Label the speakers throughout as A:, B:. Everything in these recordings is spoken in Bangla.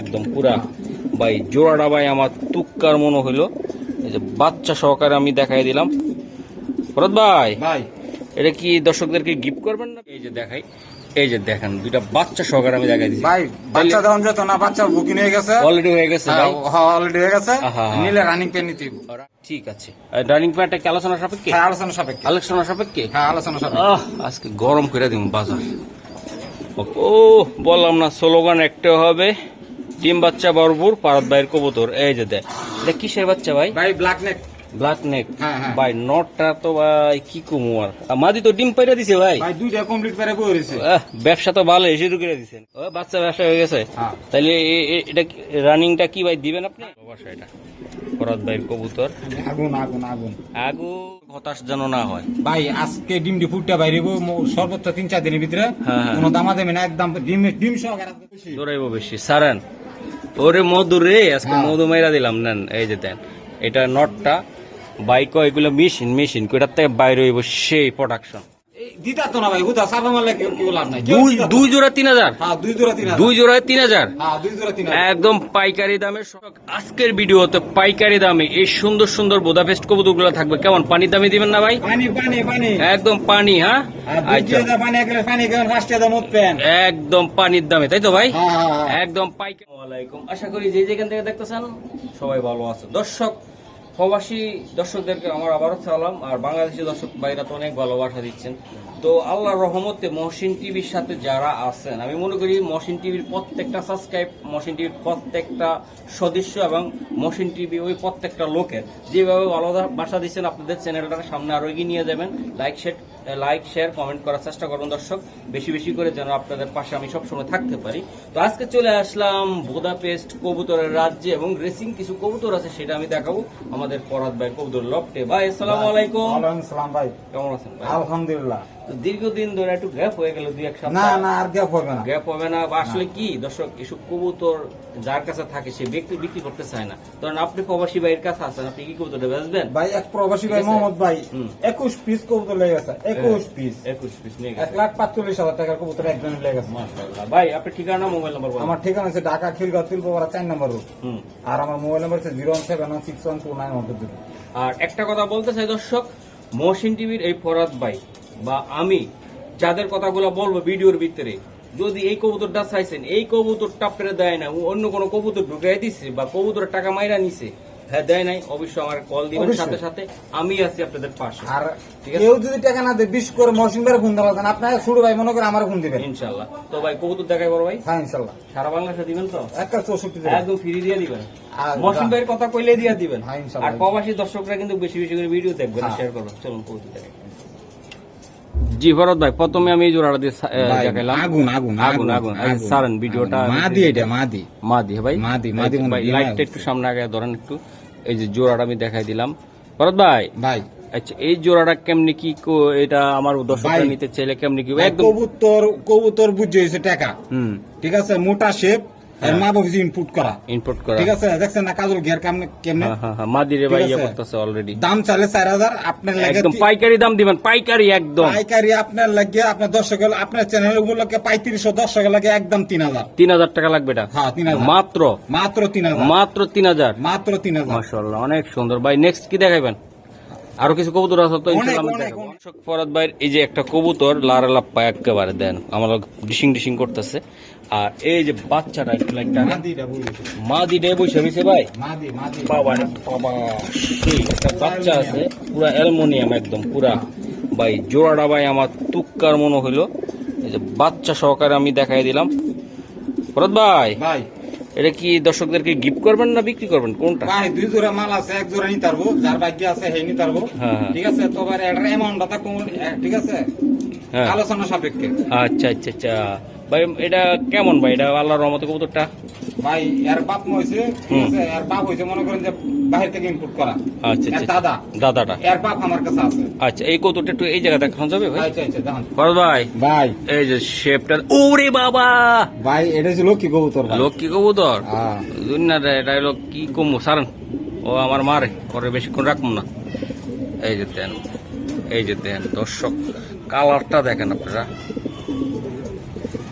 A: একদম পুরা। ভাই জোড়াটা ভাই আমার তুক্কার মনে হইল। এই যে বাচ্চা সহকারে আমি দেখাই দিলাম। ভরত ভাই
B: ভাই।
A: এটা কি দর্শকদেরকে গিফট করবেন না? এই যে দেখাই এই যে দেখেন দুইটা বাচ্চা সহকারে আমি দেখাই দিচ্ছি
B: ভাই বাচ্চা যখন যেত না বাচ্চা বুকিং হয়ে গেছে।
A: অলরেডি হয়ে গেছে ভাই।
B: অলরেডি হয়ে গেছে।
A: আহা।
B: নিলে রানিং পেন নিতে।
A: ঠিক আছে। ডাইনিং প্যান্টটা কি আলোচনা সাপেক্ষে?
B: হ্যাঁ আলোচনা সাপেক্ষে।
A: আলোচনা সাপেক্ষে?
B: হ্যাঁ আলোচনা সাপেক্ষে।
A: আজকে গরম করে দিব বাজার। ও বললাম না স্লোগান একটা হবে। ডিম বাচ্চা ভরপুর পারত ভাইয়ের কবুতর। এই যে দেখ এটা কিসের বাচ্চা ভাই?
B: ভাই ব্ল্যাক নেক
A: ব্ল্যাক নেক
B: হ্যাঁ, হ্যাঁ।
A: ভাই নটটা তো ভাই কি কমু আর? মাদি তো ডিম পাইরা দিছে ভাই।
B: ভাই দুইটা কমপ্লিট করে
A: আহ, ব্যবসা তো ভালো শুরু করে দিছেন। ও বাচ্চা ব্যবসা হয়ে গেছে।
B: হ্যাঁ।
A: তাহলে এটা রানিংটা কি ভাই দিবেন আপনি? অবশ্যই এটা। ভাইয়ের কবুতর।
B: আগুন আগুন আগুন।
A: আগু হতাশ যেন না হয়।
B: ভাই আজকে ডিম ডি ফুটটা বাইরে সর্বোচ্চ তিন চার দিনের ভিতরে।
A: হ্যাঁ, হ্যাঁ।
B: কোনো দামা দেবে না একদম ডিম ডিম।
A: দৌড়াইবো বেশি। সারান। ওরে মধু রে আজকে
B: হ্যাঁ।
A: মধু মাইরা দিলাম নেন এই যে দেন এটা নটটা বাইক এগুলো মেশিন মেশিন কোটার থেকে বাইরে হইব সেই প্রোডাকশন
B: দিতা তো না ভাই হুদা সারা মারলে কেউ কেউ লাভ নাই।
A: দুই
B: দিতা তো।
A: দুই জোড়া তিন হাজার।
B: হ্যাঁ দুই জোড়া তিন
A: দুই জোড়ায় তিন হাজার।
B: হ্যাঁ দুই জোড়া তিন হাজার।
A: একদম পাইকারি দামে আজকের ভিডিওতে পাইকারি দামে এই সুন্দর সুন্দর বোদাপেস্ট কবুতর থাকবে। কেমন পানির দামে দিবেন না ভাই?
B: পানি পানি পানি।
A: একদম পানি হ্যাঁ? একদম পানির দামে তাই তো ভাই। একদম পাইকারি আশা করি যে যেখান থেকে দেখতেছেন সবাই ভালো আছে দর্শক প্রবাসী দর্শকদেরকে আমার আবারও সালাম। আর বাংলাদেশি দর্শক ভাইরা তো অনেক ভালোবাসা দিচ্ছেন। তো আল্লাহ রহমতে মহসিন টিভির সাথে যারা আছেন, আমি মনে করি মহসিন টিভির প্রত্যেকটা সাবস্ক্রাইব মহসিন টিভির প্রত্যেকটা সদস্য এবং মহসিন টিভি ওই প্রত্যেকটা লোকের যেভাবে ভালোবাসা দিচ্ছেন, আপনাদের চ্যানেলটাকে সামনে আরও এগিয়ে নিয়ে যাবেন। Like share like share comment করার চেষ্টা করুন দর্শক। বেশি বেশি করে যেন আপনাদের পাশে আমি সবসময় থাকতে পারি। তো আজকে চলে আসলাম বোদাপেস্ট কবুতরের রাজ্যে এবং রেসিং কিছু কবুতর আছে সেটা আমি দেখাবো আমাদের পরাত ভাই কবুতর লপটে ভাই আসসালামু আলাইকুম।
B: ওয়ালাইকুম সালাম ভাই।
A: কেমন আছেন ভাই?
B: আলহামদুলিল্লাহ।
A: দীর্ঘদিন ধরে একটু গ্যাপ হয়ে গেল দুই এক সপ্তাহ।
B: না আর গ্যাপ হবে না।
A: গ্যাপ হবে না। বা আসলে কি দর্শক এসব কবুতর যার কাছে থাকে সে ব্যক্তি বিক্রি করতে চায় না। কারণ আপনি প্রবাসী ভাইয়ের কাছে আছেন আপনি কি কবুতরটা বেচবেন?
B: ভাই এক প্রবাসী ভাই মোহাম্মদ ভাই একুশ পিস কবুতর লেগে গেছে একুশ পিস
A: একুশ পিস নিয়ে
B: এক লাখ পাঁচচল্লিশ হাজার টাকার কবুতর লেগে গেছে।
A: ভাই আপনার ঠিকানা মোবাইল নাম্বার
B: আমার ঠিকানা আছে ঢাকা খিলগাঁও চার নম্বর
A: হুম।
B: আর আমার মোবাইল নাম্বার আছে zero one seven one six one two nine one
A: আর একটা কথা বলতে চাই দর্শক মহসিন টিভির এই ফরাদ ভাই। বা আমি যাদের কথাগুলো বলব ভিডিওর ভিতরে যদি এই কবুতরটা চাইছেন এই কবুতরটা আপনারা দেয় না অন্য কোনো কবুতর ঢুকাই দিচ্ছে বা কবুতরের টাকা মাইরা নিছে হ্যাঁ দেয় নাই অবশ্যই আমার কল দিবেন সাথে সাথে আমি আছি আপনাদের পাশে।
B: আর কেউ যদি টাকা না দেয় বিশ করে ফোন দেওয়া আপনার শুরু ভাই মনে করে আমার ফোন দিবেন।
A: ইনশাল্লাহ তো ভাই কবুতর দেখাই বড় ভাই?
B: হ্যাঁ ইনশাল্লাহ
A: সারা বাংলাদেশে দিবেন তো?
B: একটা চৌষট্টি
A: একদম ফ্রি দিয়ে দিবেন। মহসিন ভাইয়ের কথা কইলে দিয়ে দিবেন।
B: হ্যাঁ,
A: আর প্রবাসী দর্শকরা কিন্তু বেশি বেশি করে ভিডিও দেখবেন
B: হ্যাঁ।
A: শেয়ার করুন চলুন কবুতর দেখাই। জি ভরত ভাই প্রথমে আমি এই জোড়াটা দিয়ে দেখাইলাম
B: আগুন আগুন
A: আগুন আগুন সারেন ভিডিওটা
B: মাদি এটা মাদি।
A: মাদি ভাই।
B: মাদি, মাদি
A: ভাই লাইটটা একটু সামনে আগে ধরেন একটু। এই যে জোড়াটা আমি দেখাই দিলাম। ভরত ভাই।
B: ভাই।
A: আচ্ছা এই জোড়াটা কেমনি কি এটা আমার দর্শকরা নিতে চাইলে কেমনি কি একদম
B: কবুতর কবুতর বুঝে টাকা।
A: হুম।
B: ঠিক আছে? মোটা শেপ আর মা বাবুজি ইনপুট করা।
A: ইনপুট করা।
B: ঠিক আছে? দেখছেন না? কাজল ঘের কামনে কেমনে?
A: হ্যাঁ হ্যাঁ হ্যাঁ ভাই ইয়ে করতেছে অলরেডি
B: দাম চালে চার হাজার আপনার লাগে
A: একদম পাইকারি দাম দিবেন পাইকারি একদম।
B: পাইকারি আপনার লাগে আপনার দর্শক আপনার চ্যানেল গুলোকে পঁয়ত্রিশশো দর্শক লাগে একদম তিন হাজার।
A: তিন হাজার টাকা লাগবে এটা?
B: হ্যাঁ তিন হাজার।
A: মাত্র?
B: মাত্র তিন হাজার।
A: মাত্র তিন হাজার?
B: মাত্র তিন হাজার।
A: মাশাআল্লাহ অনেক সুন্দর। ভাই নেক্সট কি দেখাবেন আরও কিছু কবুতর আছে তো ফরাদ ভাইয়ের এই যে একটা কবুতর লারা লাপ্পা একেবারে দেন। আমার ডিশিং ডিশিং করতেছে। আর এই যে বাচ্চাটা একটু মা দিটাই বসে রয়েছে ভাই। বাবা বাবা সেই একটা বাচ্চা আছে পুরা অ্যালমোনিয়াম একদম পুরা। ভাই জোড়াটা ভাই আমার তুক্কার মনে হইল। এই যে বাচ্চা সহকারে আমি দেখাই দিলাম। ফরাদ ভাই
B: ভাই।
A: এটা কি দর্শকদেরকে গিফট করবেন না বিক্রি করবেন? কোনটা?
B: ভাই দুই জোড়া মাল আছে এক জোড়া নিতে পারব। যার ভাগ্য আছে সেই নিতে পারব।
A: হ্যাঁ, হ্যাঁ।
B: ঠিক আছে এটার অ্যামাউন্টটা ঠিক আছে?
A: হ্যাঁ।
B: আলোচনা সাপেক্ষে।
A: আচ্ছা আচ্ছা আচ্ছা। ভাই এটা কেমন ভাই? এটা আল্লাহর রহমতে কবুতরটা?
B: ভাই এর বাপ ঠিক আছে এর বাপ হয়েছে মনে করেন যে বাহির থেকে ইনপুট করা।
A: আচ্ছা আচ্ছা
B: দাদা।
A: দাদাটা?
B: এর বাপ আমার কাছে আছে।
A: আচ্ছা এই কবুতরটা একটু এই জায়গায় দেখানো যাবে ভাই?
B: আচ্ছা আচ্ছা জান
A: ফরজ ভাই।
B: ভাই।
A: এই যে শেপটা ওরে বাবা!
B: ভাই এটা ছিল কি কবুতর ভাই।
A: লোক কি কবুতর?
B: হ্যাঁ।
A: দুনিয়ার এটা হলো কি কমু সারান। ও আমার মারে পরে বেশিক্ষণ রাখব না। এই যে দেন এই যে দেন দর্শক কালারটা দেখেন আপনারা।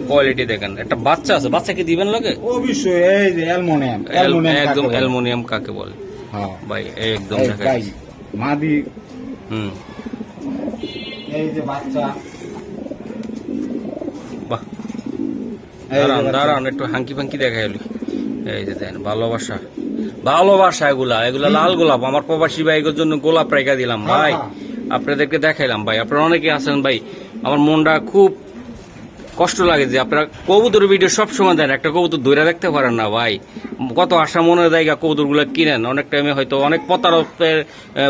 A: কোয়ালিটি দেখেন। একটা বাচ্চা আছে বাচ্চাকে দিবেন লাগে
B: অবশ্যই এই যে অ্যালমোনিয়াম অ্যালমোনিয়াম
A: একদম? অ্যালুমিনিয়াম কাকে বলে?
B: হ্যাঁ।
A: ভাই একদম
B: এই
A: দেখা
B: ভাই মাদি।
A: হুম।
B: এই যে বাচ্চা।
A: বাহ। দাঁড়ান দাঁড়ান একটু হাঙ্কি ফাঙ্কি দেখা এলি এই যে দেন ভালোবাসা। ভালোবাসা এগুলা এগুলা লাল গোলাপ। আমার প্রবাসী ভাইদের জন্য গোলাপ রেখা দিলাম
B: হ্যাঁ,
A: ভাই
B: হ্যাঁ।
A: আপনাদেরকে দেখাইলাম ভাই। আপনারা অনেকে আছেন ভাই। আমার মনটা খুব কষ্ট লাগে যে আপনারা কবুতর ভিডিও সব সময় দেন একটা কবুতর ধরে দেখতে পারেন না ভাই। কত আশা মনে জায়গা কবুতরগুলো কিনেন অনেক টাইমে হয়তো অনেক প্রতারকের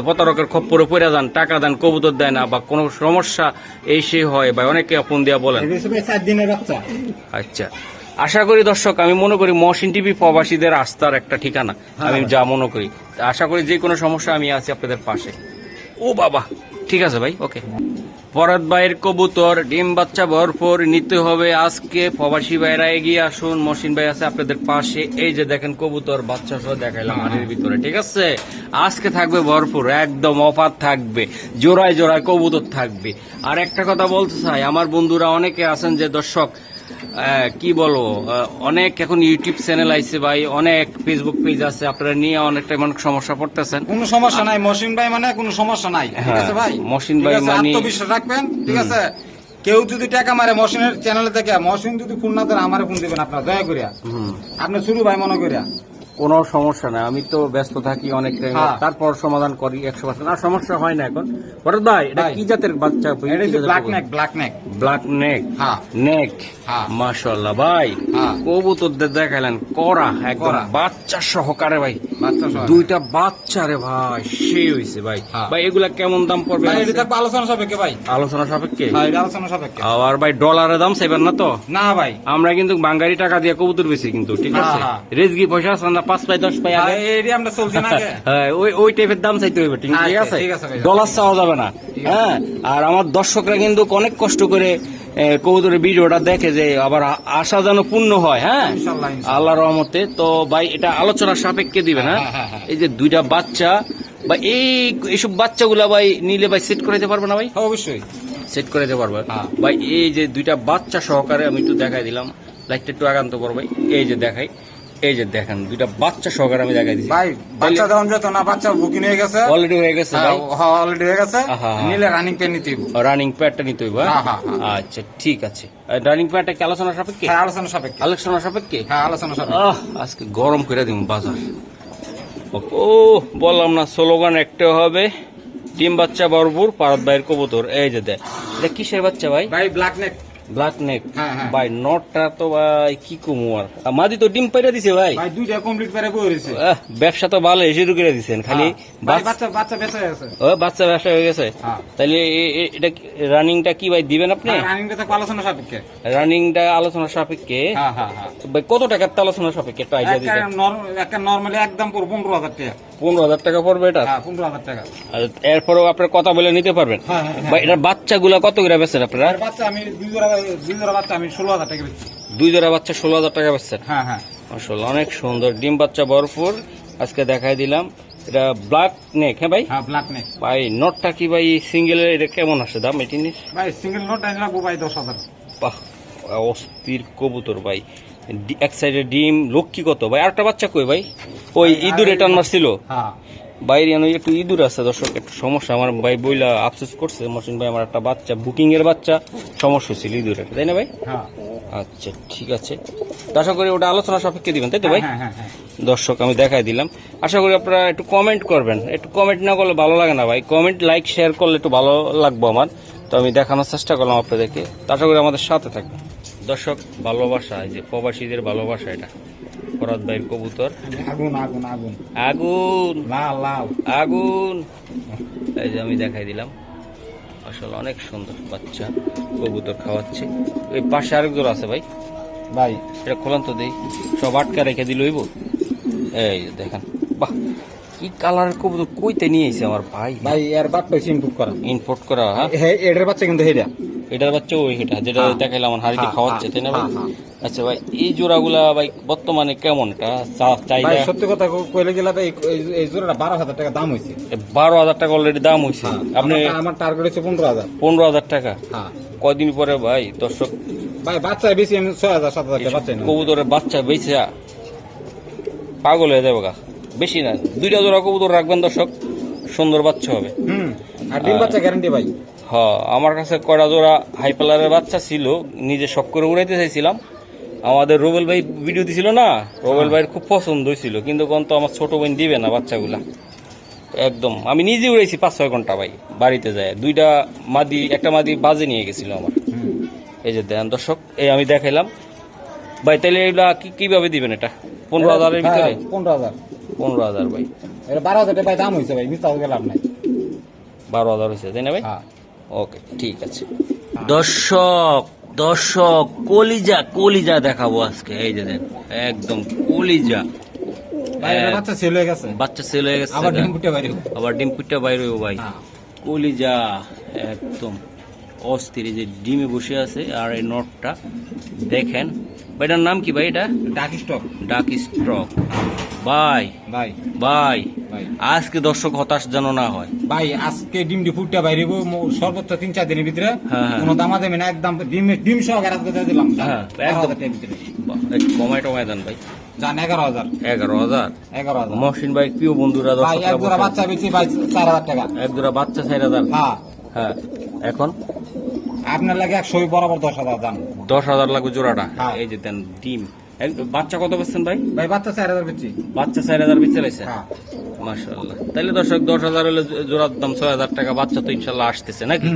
A: প্রতারকের খপ্পরে পড়ে যান টাকা দেন কবুতর দেয় না বা কোনো সমস্যা এই সে হয় ভাই অনেকে ফোন দিয়া বলেন। আচ্ছা। আশা করি দর্শক আমি মনে করি মহসিন টিভি প্রবাসীদের আস্থার একটা ঠিকানা আমি যা মনে করি। আশা করি যে কোনো সমস্যা আমি আছি আপনাদের পাশে। ও বাবা, ঠিক আছে ভাই, ওকে। ভরত ভাইয়ের কবুতর, ডিম বাচ্চা ভরপুর, নিতে হবে আজকে। প্রবাসী ভাইরা এগিয়ে আসুন। মহসিন ভাই আছে আপনাদের পাশে। এই যে দেখেন কবুতর, বাচ্চা সহ দেখাইলাম হাড়ির ভিতরে, ঠিক আছে? আজকে থাকবে ভরপুর, একদম অফার থাকবে, জোড়ায় জোড়ায় কবুতর থাকবে। আর একটা কথা বলতে চাই, আমার বন্ধুরা অনেকে আছেন যে দর্শক কি বলব? অনেক এখন ইউটিউব চ্যানেল আইছে ভাই অনেক ফেসবুক পেজ আছে আপনারা নিয়ে অনেকটা অনেক সমস্যা পড়তেছেন।
B: কোনো সমস্যা নাই মসিন ভাই মানে কোনো সমস্যা নাই ঠিক
A: হ্যাঁ,
B: আছে ভাই? মসিন
A: ভাই মানে-
B: আত্মবিশ্বাস রাখবেন ঠিক আছে? কেউ যদি টাকা মারে মহসিনের চ্যানেলে থেকে মহসিন যদি ফোন না দেন আমারে ফোন দিবেন আপনারা দয়া করিয়া। আপনি শুরু ভাই মনে করিয়া।
A: কোনো সমস্যা নাই। আমি তো ব্যস্ত থাকি অনেক
B: হ্যাঁ।
A: তারপর সমাধান করি একশো পার্সেন্ট আর সমস্যা হয় না এখন। ভরত ভাই এটা কি জাতের বাচ্চা
B: black neck black neck
A: black neck neck. মাশাল্লাহ ভাই।
B: হ্যাঁ।
A: কবুতরদের দেখালেন করা একদম বাচ্চা সহকারে ভাই। দুইটা বাচ্চা রে ভাই সেই হইছে ভাই।
B: হ্যাঁ।
A: ভাই এগুলা কেমন দাম পড়বে?
B: আলোচনা সাপেক্ষে ভাই।
A: আলোচনা সাপেক্ষে?
B: আলোচনা সাপেক্ষে।
A: আর ভাই ডলারের দাম চাইবেন না তো?
B: না ভাই।
A: আমরা কিন্তু বাঙ্গারি টাকা দিয়ে কবুতর বেশি কিন্তু ঠিক আছে। রেজগি পয়সা আছে না পাঁচ পাই দশ পাই আগে। হ্যাঁ ওই ওই টাইপের দাম চাইতে হইবে ঠিক
B: আচ্ছা,
A: আছে। ডলার চাওয়া যাবে না। হ্যাঁ আর আমার দর্শকরা কিন্তু অনেক কষ্ট করে কবুতরের ভিডিওটা দেখে যে আবার আশা যেন পূর্ণ হয় হ্যাঁ। আল্লাহ রহমতে। তো ভাই এটা আলোচনার সাপেক্ষে দিবেন হ্যাঁ?
B: হ্যাঁ, হ্যাঁ, হ্যাঁ।
A: এই যে দুইটা বাচ্চা বা এই এইসব বাচ্চাগুলা ভাই নিলে ভাই সেট করে দিতে পারবে না ভাই?
B: হ্যাঁ, অবশ্যই।
A: সেট করে দিতে পারবে।
B: হ্যাঁ।
A: ভাই এই যে দুইটা বাচ্চা সহকারে আমি একটু দেখাই দিলাম। লাইটটা একটু আগান্ত ভাই। এই যে দেখাই। এই যে দেখেন দুইটা বাচ্চা সহকারে আমি দেখাই দিচ্ছি
B: ভাই বাচ্চা দেওয়ান যেত না বাচ্চা বুকিং হয়ে গেছে।
A: অলরেডি হয়ে গেছে ভাই।
B: অলরেডি হয়ে গেছে। নিলে রানিং পেন নিতে হইব।
A: রানিং প্যাডটা নিতে হইব হ্যাঁ?
B: হ্যাঁ, হ্যাঁ, হ্যাঁ।
A: আচ্ছা ঠিক আছে। রানিং প্যাডটা কি আলোচনা সাপেক্ষে?
B: হ্যাঁ আলোচনা সাপেক্ষে।
A: আলোচনা সাপেক্ষে?
B: হ্যাঁ আলোচনা সাপেক্ষে।
A: আজকে গরম করে দিব বাজার। ও বললাম না স্লোগান একটা হবে ডিম বাচ্চা ভরপুর পারত ভাইয়ের কবুতর। এই যে দেখ এটা কিসের বাচ্চা ভাই?
B: ভাই ব্ল্যাক নেক
A: ব্ল্যাক নেক
B: হ্যাঁ, হ্যাঁ।
A: ভাই নটটা তো ভাই কি কমু আর? মাদি তো ডিম পাইরা দিছে ভাই।
B: ভাই দুইটা কমপ্লিট করে বই রয়েছে।
A: আহ, ব্যবসা তো ভালো দিছেন। খালি
B: বাচ্চা বাচ্চা বেঁচে গেছে
A: ও বাচ্চা ব্যবসা হয়ে গেছে।
B: হ্যাঁ।
A: তাহলে এটা রানিংটা কি ভাই দিবেন আপনি?
B: রানিংটা থাকবে আলোচনা সাপেক্ষে।
A: রানিংটা আলোচনা সাপেক্ষে?
B: হ্যাঁ হ্যাঁ হ্যাঁ।
A: ভাই কত টাকার তো আলোচনা সাপেক্ষে? একটা আইডিয়া দিতে
B: একটা নর্মালি একদম পুরো পনেরো হাজার টাকা।
A: পনেরো হাজার টাকা পড়বে এটা?
B: হ্যাঁ পনেরো হাজার টাকা।
A: এরপরেও আপনার কথা বলে নিতে পারবেন।
B: হ্যাঁ, হ্যাঁ, হ্যাঁ।
A: ভাই এটার বাচ্চাগুলা কত করে বেচছেন আপনারা?
B: বাচ্চা আমি দুই দুই জোড়া বাচ্চা আমি ষোলো হাজার টাকা বেচছি।
A: দুই জোড়া বাচ্চা ষোলো হাজার টাকা বেচছেন?
B: হ্যাঁ হ্যাঁ।
A: আসলে অনেক সুন্দর। ডিম বাচ্চা ভরপুর। আজকে দেখাই দিলাম। এটা ব্ল্যাক নেক হ্যাঁ ভাই?
B: হ্যাঁ ব্ল্যাক নেক
A: ভাই নটটা কি ভাই সিঙ্গেল এটা কেমন আসে দাম এটি নিস
B: ভাই সিঙ্গেল নোট লাগবো ভাই দশ হাজার।
A: বাহ অস্থির কবুতর ভাই। এক সাইডে ডিম লক্ষ্মী কত? ভাই আরেকটা বাচ্চা কই ভাই? ওই ইঁদুর এটা মারছিল
B: হ্যাঁ।
A: বাইরে এনে একটু ইঁদুর আছে দর্শক একটু সমস্যা। আমার ভাই বইলা আফসোস করছে মসিন ভাই আমার একটা বাচ্চা বুকিং এর বাচ্চা সমস্যা ছিল ইঁদুরের তাই না ভাই?
B: হ্যাঁ।
A: আচ্ছা ঠিক আছে। আশা করি ওটা আলোচনা সাপেক্ষে দিবেন তাই তো ভাই?
B: হ্যাঁ হ্যাঁ
A: দর্শক আমি দেখাই দিলাম। আশা করি আপনারা একটু কমেন্ট করবেন। একটু কমেন্ট না করলে ভালো লাগে না ভাই। কমেন্ট লাইক শেয়ার করলে একটু ভালো লাগবো আমার। তো আমি দেখানোর চেষ্টা করলাম আপনাদেরকে। আশা করি আমাদের সাথে থাকবেন। দর্শক ভালোবাসা এই যে প্রবাসীদের ভালোবাসা এটা। ফরাদ ভাইয়ের কবুতর।
B: আগুন আগুন আগুন।
A: আগুন!
B: লাল লাল।
A: আগুন! এই যে আমি দেখাই দিলাম। আসলে অনেক সুন্দর বাচ্চা কবুতর খাওয়াচ্ছে। ওই পাশে আরেক জোড়া আছে ভাই।
B: ভাই।
A: এটা খোলান তো দেই। সব আটকা রেখে দিল হইব? এই দেখেন। বাহ কি কালারের কবুতর? কইতে নিয়ে এসে আমার ভাই।
B: ভাই এর বাপ পাইছি ইনপুট করা।
A: ইম্পোর্ট করা হ্যাঁ?
B: হে এটার বাচ্চা কিন্তু হেডা
A: এটার বাচ্চা ওই এটা যেটা
B: হ্যাঁ।
A: দেখাইলাম আমার হাড়িতে
B: হ্যাঁ,
A: খাওয়াচ্ছে তাই না ভাই?
B: হ্যাঁ, হ্যাঁ।
A: আচ্ছা ভাই এই জোড়াগুলা ভাই বর্তমানে কেমন এটা চা-
B: ভাই সত্যি কথা কই- কইলে গেলে ভাই এই- জোড়াটা বারো হাজার টাকা দাম হয়েছে
A: বারো হাজার টাকা অলরেডি দাম হয়েছে আপনি
B: আমার- টার্গেট হচ্ছে পনেরো হাজার।
A: পনেরো হাজার টাকা?
B: হ্যাঁ।
A: কয়দিন পরে ভাই দর্শক?
B: ভাই বাচ্চা বেশি আমি ছয় হাজার সাত হাজার টাকা বাচ্চা
A: কবুতরের বাচ্চা বেঁচে পাগল হয়ে যাবে গা। বেশি না। দুইটা জোড়া কবুতর রাখবেন দর্শক সুন্দর বাচ্চা হবে।
B: হুম আর ডিম বাচ্চা গ্যারান্টি ভাই।
A: হ আমার কাছে কয়টা জোড়া হাই পালারের বাচ্চা ছিল নিজে শখ করে উড়াইতে চাইছিলাম। আমাদের রোবেল ভাই ভিডিও দিছিল না? রোবেল ভাইয়ের খুব পছন্দ হয়েছিল কিন্তু কোন তো আমার ছোট বোন দিবে না বাচ্চাগুলা। একদম। আমি নিজে উড়াইছি পাঁচ ছয় ঘণ্টা ভাই বাড়িতে যায়। দুইটা মাদি একটা মাদি বাজে নিয়ে গেছিল আমার। এই যে দেন দর্শক এই আমি দেখাইলাম। ভাই তাহলে এগুলা কি কীভাবে দিবেন এটা? পনেরো হাজারের ভিতরে?
B: হ্যাঁ, পনেরো হাজার।
A: পনেরো হাজার ভাই।
B: এটা বারো হাজার টাকা ভাই দাম হয়েছে ভাই মিথ্যা লাভ নাই।
A: বারো হাজার হয়েছে তাই না ভাই?
B: হ্যাঁ।
A: ওকে ঠিক আছে। দর্শক দর্শক কলিজা কলিজা দেখাবো আজকে। এই যে দেখ একদম কলিজা।
B: ভাই বাচ্চা সেল হয়ে গেছে।
A: বাচ্চা সেল হয়ে গেছে
B: আবার ডিম ফুটে বাইরে
A: আবার ডিম পিঠটা বাইরে ভাই।
B: হ্যাঁ।
A: কলিজা একদম অস্থির যে ডিমে বসে আছে আর এই নটটা। দেখেন। ভাইটার নাম কি ভাই এটা?
B: ডাক স্টক।
A: ডাক স্ট্রক ভাই
B: ভাই
A: ভাই আজকে দর্শক হতাশ যেন না হয়।
B: ভাই আজকে ডিম ডি ফুটটা বাইরে সর্বোচ্চ তিন চার দিনের ভিতরে।
A: হ্যাঁ, হ্যাঁ।
B: কোনো দামা দেবে না একদম ডিম ডিম সহ আজকে দিয়ে দিলাম।
A: হ্যাঁ, একদম। কমায় টমায় দেন ভাই।
B: যান এগারো হাজার।
A: এগারো হাজার?
B: এগারো হাজার।
A: মহসিন ভাই প্রিয় বন্ধুরা
B: ভাই এক জোড়া বাচ্চা বেশি ভাই চার হাজার টাকা।
A: এক জোড়া বাচ্চা চার হাজার।
B: হ্যাঁ।
A: হ্যাঁ এখন?
B: আপনার লাগে একশো বরাবর দশ হাজার দাম।
A: দশ হাজার লাগবে জোড়াটা। এই যে দেন ডিম। বাচ্চা কত পাচ্ছেন ভাই?
B: ভাই বাচ্চা চার হাজার বেশি
A: বাচ্চা চার হাজার বেচে লাইছেন
B: হ্যাঁ।
A: মাশাল্লাহ তাহলে দর্শক দশ হাজার হলে জোড়ার দাম ছয় হাজার টাকা বাচ্চা তো ইনশাল্লাহ আসতেছে নাকি।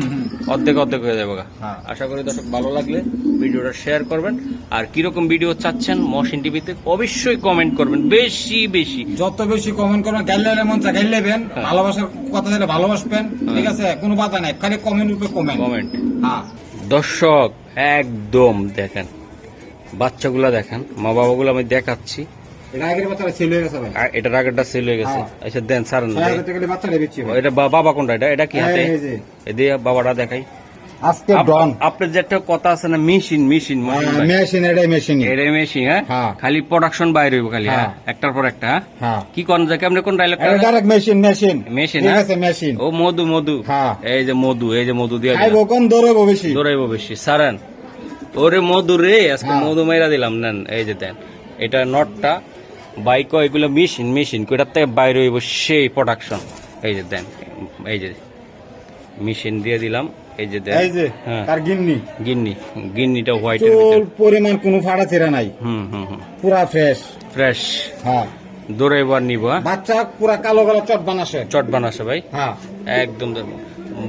A: অর্ধেক অর্ধেক হয়ে যাবে
B: হ্যাঁ।
A: আশা করি দর্শক ভালো লাগলে ভিডিওটা শেয়ার করবেন। আর কীরকম ভিডিও চাচ্ছেন মহসিন টিভিতে অবশ্যই কমেন্ট করবেন। বেশি বেশি।
B: যত বেশি কমেন্ট করবেন গাইলে মন চা গাইলে নেবেন
A: হ্যাঁ।
B: ভালোবাসার কথা দিলে ভালোবাসবেন ঠিক আছে? কোনো বাধা নাই খালি কমেন্ট উপরে কমেন্ট
A: কমেন্ট
B: হ্যাঁ।
A: দর্শক একদম দেখেন বাচ্চাগুলা দেখেন মা বাবাগুলো আমি দেখাচ্ছি।
B: এটা আগের বাচ্চাটা ছেলে হয়ে গেছে ভাই।
A: আর এটার আগেরটা সেল হয়ে গেছে।
B: হ্যাঁ।
A: আচ্ছা দেন স্যার
B: ছয় হাজার টাকা দিয়ে বাচ্চাটা বেচছি ভাই
A: এটা বাবা কোনটা? এটা এটা কি হাতে? এদিকে বাবাটা দেখাই।
B: আজকে ডন
A: আপনার যে কথা আছে না মেশিন মেশিন
B: মেশিন এটাই মেশিন
A: মেশিন হ্যাঁ?
B: হ্যাঁ।
A: খালি প্রোডাকশন বাইরে হইব খালি হ্যাঁ?
B: হ্যাঁ।
A: একটার পর একটা হ্যাঁ?
B: হ্যাঁ।
A: কি কোন যে কেমনে কোন
B: ডাইরেক্ট মেশিন মেশিন
A: মেশিন
B: ঠিক
A: হ্যাঁ?
B: আছে মেশিন
A: ও মধু মধু।
B: হ্যাঁ।
A: এই যে মধু এই যে মধু দিয়ে
B: খাইব বেশি।
A: দৌড়াইবো বেশি সারান ওরে মধু রে আজকে
B: হ্যাঁ।
A: মধু মাইরা দিলাম নেন এই যে দেন। এটা নটটা বাইক এগুলো মেশিন মেশিন কোটার থেকে বাইরে হইব সেই প্রোডাকশন এই যে দেন এই যে মেশিন দিয়ে দিলাম এই যে দেন।
B: এই যে
A: হ্যাঁ।
B: তার গিন্নি।
A: গিন্নি গিন্নিটা হোয়াইটের
B: চুল
A: ভিতরে।
B: পরিমাণ কোনো ফাড়া ছেড়া নাই।
A: হুম হুম হুম।
B: পুরা ফ্রেশ
A: ফ্রেশ
B: হ্যাঁ।
A: দৌড়াইবার নিব হ্যাঁ।
B: বাচ্চা পুরা কালো কালো চট বানাসে।
A: চট বানাসে ভাই।
B: হ্যাঁ।
A: একদম।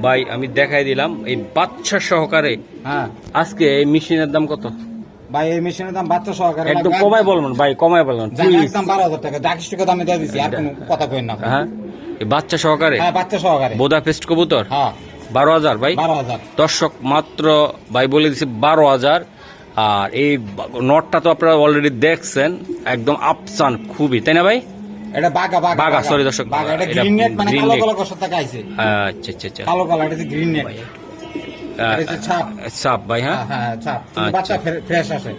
A: ভাই আমি দেখাই দিলাম এই বাচ্চা সহকারে
B: হ্যাঁ।
A: আজকে এই মেশিনের দাম কত?
B: ভাই এই মেশিনের দাম বাচ্চা সহকারে
A: একদম। কমাই বলবেন ভাই কমাই বলবেন
B: জানি
A: প্লিজ
B: একদম বারো হাজার টাকা। ডাকিস টাকা দামে দিয়ে দিছি আর কোনো কথা কই না
A: হ্যাঁ এই বাচ্চা সহকারে?
B: হ্যাঁ বাচ্চা সহকারে।
A: বোদা ফেস্ট কবুতর?
B: হ্যাঁ।
A: বারো হাজার ভাই? দর্শক মাত্র ভাই বলে দিচ্ছে বারো হাজার। আর এই নটটা তো আপনারা অলরেডি দেখছেন একদম আপসান খুবই তাই না ভাই?
B: এটা বাগা
A: sorry দর্শক,
B: বাগা এটা গ্রিন নেট মানে কালো কালো টাকা আইছে।
A: আচ্ছা আচ্ছা আচ্ছা।
B: কালো কালো এটা গ্রিন নেট ছাপ।
A: ভাই হ্যাঁ?
B: হ্যাঁ হ্যাঁ
A: আচ্ছা।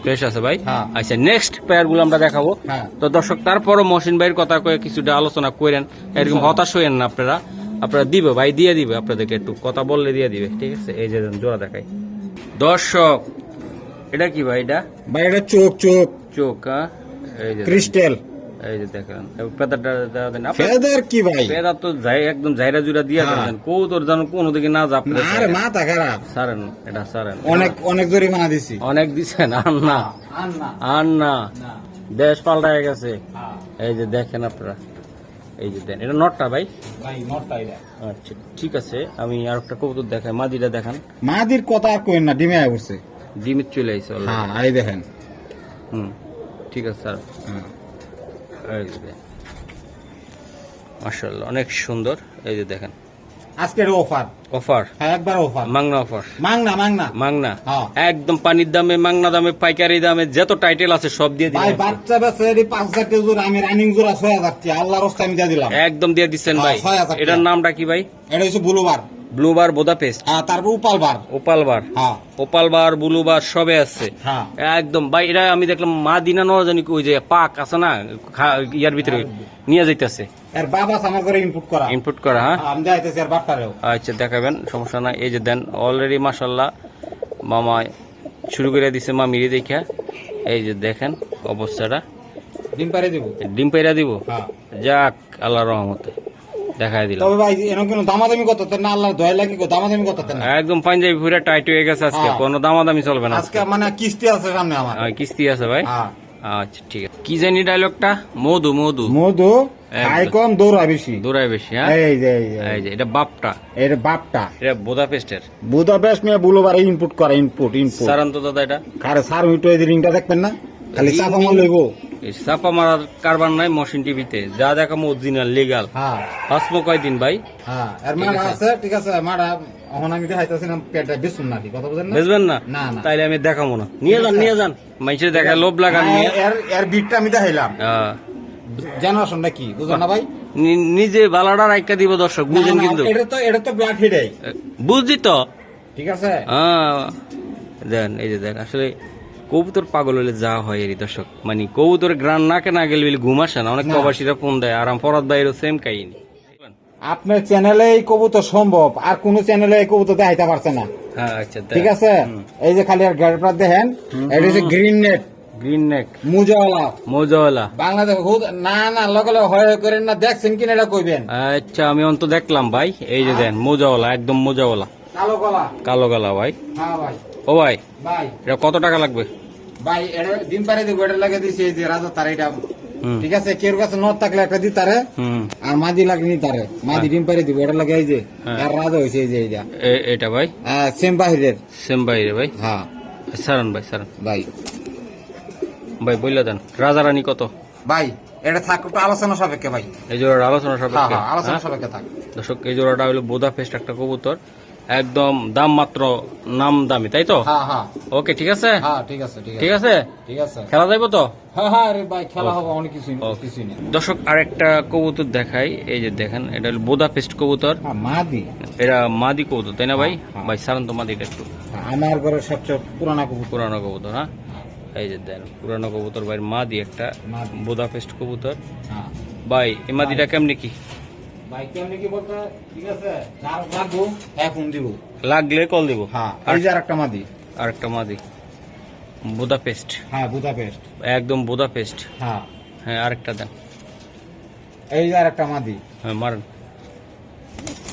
B: ফ্রেশ
A: আছে। ভাই। আচ্ছা নেক্সট পেয়ারগুলো আমরা দেখাবো। তো দর্শক তারপরও মহসিন ভাইয়ের কথা কয়ে কিছুটা আলোচনা করেন এরকম হতাশ হইেন না আপনারা। আপনারা দিবে ভাই দিয়ে দিবে আপনাদেরকে একটু। কথা বললে দিয়ে দিবে ঠিক আছে? এই যে জোড়া দেখাই। দর্শক এটা কি ভাই এটা?
B: ভাই এটা চোখ চোখ।
A: চোখ হ্যাঁ?
B: ক্রিস্টাল
A: এই যে দেখেন
B: ফেদার কি ভাই?
A: তো যাই একদম জাইরা দিয়ে
B: হ্যাঁ।
A: দেন কৌ তোর যেন কোনো দিকে না যা
B: না আরে মাথা খারাপ।
A: সারেন এটা সারেন।
B: অনেক অনেক জরিমানা দিছি।
A: অনেক দিছেন আর না
B: আর না
A: আর না
B: না
A: দেশ পাল্টায় গেছে।
B: হ্যাঁ।
A: এই যে দেখেন আপনারা এই যে দেন। এটা নটটা ভাই?
B: ভাই
A: আচ্ছা ঠিক আছে আমি আর একটা কবুতর দেখাই মাদিটা দেখান।
B: মাদির কথা আর কইন না ডিমে আয় পড়ছে
A: চলে আইছে।
B: হ্যাঁ এই দেখেন।
A: হুম ঠিক আছে স্যার
B: হ্যাঁ।
A: অনেক সুন্দর। এই যে দেখেন।
B: আজকের অফার।
A: অফার?
B: হ্যাঁ একবার অফার।
A: মাংনা অফার।
B: মাং না মাং না
A: মাংনা?
B: হ্যাঁ।
A: একদম পানির দামে মাংনা দামে পাইকারি দামে যত টাইটেল আছে সব দিয়ে
B: ভাই
A: দিলাম
B: বাচ্চা বেছে এই পাঁচ হাজার টাকা জোড়া আমি রানিং ছয় হাজার টাকা আল্লাহ রস্তা আমি দিয়ে দিলাম।
A: একদম দিয়ে দিচ্ছেন
B: হ্যাঁ,
A: ভাই। এটার নামটা কি ভাই?
B: এটা হচ্ছে বুলুবার।
A: ব্লুবার বোদা পেস্ট
B: হ্যাঁ তারপর উপাল বার।
A: ওপাল বার।
B: হ্যাঁ।
A: ওপাল বার ব্লু বার সবে আছে।
B: হ্যাঁ।
A: একদম ভাই এটা আমি দেখলাম মা দিনা নরজানি ওই যে পাক আছে না খা- ইয়ার ভিতরে নিয়ে যাইতেছে।
B: এর বাবা আমার ইনপুট করা।
A: ইনপুট করা হ্যাঁ?
B: আমি যাইতেছি আর
A: আচ্ছা দেখাবেন সমস্যা নাই। এই যে দেন অলরেডি মাসাল্লাহ মামা শুরু করে দিছে মা মিরি দেখা। এই যে দেখেন অবস্থাটা।
B: ডিম পারে দেবো।
A: ডিম পেরা দিব?
B: হ্যাঁ।
A: যাক আল্লাহ রহমতে। দেখাই দিলাম।
B: তবে ভাই এরকম কোনো দামাদামি না আল্লাহর দয়া লাগে দামাদামি না।
A: একদম পাঞ্জাবি পুরা টাইট হয়ে গেছে আজকে
B: হ্যাঁ।
A: কোনো দামাদামি চলবে না
B: আজকে মানে কিস্তি আছে সামনে আমার।
A: আহ, কিস্তি আছে ভাই।
B: হ্যাঁ।
A: আচ্ছা ঠিক আছে। কি জানি ডায়লগটা মধু মধু।
B: মধু কম দৌড়া বেশি।
A: দূরাই বেশি হ্যাঁ?
B: এই যে এই যে,
A: এটা বাপটা।
B: এর বাপটা।
A: এটা বোদাপেস্টের।
B: বুদাপেস্ট মেয়ে বুলোবার ইনপুট করে ইনপুট ইনপুট
A: সারান্ত দাদা এটা?
B: কারে সার উইটো এই রিংটা দেখবেন না? খালি চাপা লইব
A: চাপা মারার কারবার নাই মশিন টিভিতে। যা দেখা অরিজিনাল লিগাল
B: হ্যাঁ।
A: ফাসমো কয়দিন ভাই?
B: হ্যাঁ
A: ঠিক
B: মারা
A: আছে।
B: আছে ঠিক আছে। মারা এখন আমি পেটে না কথা বুঝেন না?
A: বুঝবেন না?
B: না, না।
A: তাইলে আমি দেখাবো না। নিয়ে যান নিয়ে যান। মানুষের দেখা লোভ লাগান
B: হ্যাঁ, এর এর বিটটা আমি দেখাইলাম।
A: আহ,
B: জেনারেশনটা কি বুঝো না ভাই?
A: নিজে বালাটা রাইকা দিব দর্শক বুঝেন কিন্তু।
B: এটা তো এটা তো ব্লাড হিডাই
A: বুঝছি তো?
B: ঠিক আছে?
A: আহ, দেন এই যে দেন আসলে কবুতর পাগল হলে যা হয় এরই দর্শক। মানে কবুতর গ্রান নাকে না গেলে বলে ঘুম আসে না। অনেক প্রবাসীরা ফোন দেয় আর পরাত বাইরেও সেম কাহিনী।
B: আপনার চ্যানেলে এই কবুতর সম্ভব আর কোন চ্যানেলে এই কবুতর দেখাইতে পারছে না।
A: হ্যাঁ আচ্ছা
B: ঠিক আছে? এই যে খালি আর গাড়িটা দেখেন এটা হচ্ছে গ্রিন নেট
A: গ্রিন নেক
B: মুজাওয়ালা।
A: মজাওয়ালা।
B: বাংলাদেশ না না লগে হয় হয় করেন না দেখছেন কিনা এটা কইবেন।
A: আচ্ছা আমি অন্ত দেখলাম ভাই। এই যে দেন মোজাওয়ালা একদম মোজাওয়ালা।
B: কালো গলা।
A: কালো গালা ভাই।
B: হ্যাঁ ভাই।
A: ও ভাই
B: ভাই।
A: এটা কত টাকা লাগবে?
B: ভাই এটা ডিম পারে দিব এটা লাগে দিছে এই যে রাজা তার এটা ঠিক আছে কেউ কাছে নট থাকলে একটা দি তারে আর মাদি লাগেনি তারে। মাদি ডিম পারে দিব এটা লাগে এই যে
A: হ্যাঁ।
B: আর রাজা হইছে এই যে এইটা।
A: এটা ভাই?
B: সেম বাহিরের।
A: সেম বাইরে ভাই?
B: হ্যাঁ।
A: সারান ভাই সারান।
B: ভাই।
A: ভাই বললে দেন। রাজা রানী কত?
B: ভাই এটা থাক আলোচনা সাপেক্ষে ভাই।
A: এই জোড়াটা আলোচনা
B: হ্যাঁ
A: সাপেক্ষে।
B: হ্যাঁ আলোচনা
A: হ্যাঁ?
B: সাপেক্ষে থাক।
A: দর্শক এই জোড়াটা হলো বোদা ফেস্ট একটা কবুতর। একদম দাম মাত্র নাম দামি তাই তো?
B: হ্যাঁ হ্যাঁ।
A: ওকে ঠিক আছে?
B: হ্যাঁ ঠিক আছে ঠিক আছে।
A: খেলা যাইব তো? দর্শক আরেকটা কবুতর দেখাই। এই যে দেখেন এটা হলো বোদা ফেস্ট কবুতর
B: মাদি।
A: এটা মাদি কবুতর তাই না ভাই। ভাই সারান তো মাদিটা একটু
B: আমার ঘরের সবচেয়ে পুরানো কবুতর।
A: পুরানো কবুতর হ্যাঁ? এই যে দেন পুরানো কবুতর ভাই মাদি একটা
B: মাদি।
A: বোদা ফেস্ট কবুতর ভাই এই মাদিটা কেমনি কি? লাগলে কল দিব।
B: হ্যাঁ এই যে মাদি।
A: আর একটা মাদি। বোদা পেস্ট
B: হ্যাঁ বুদাপেস্ট।
A: একদম বোদা পেস্ট
B: হ্যাঁ।
A: হ্যাঁ আরেকটা দেন।
B: এই যে আরেকটা মাদি।
A: হ্যাঁ মারেন।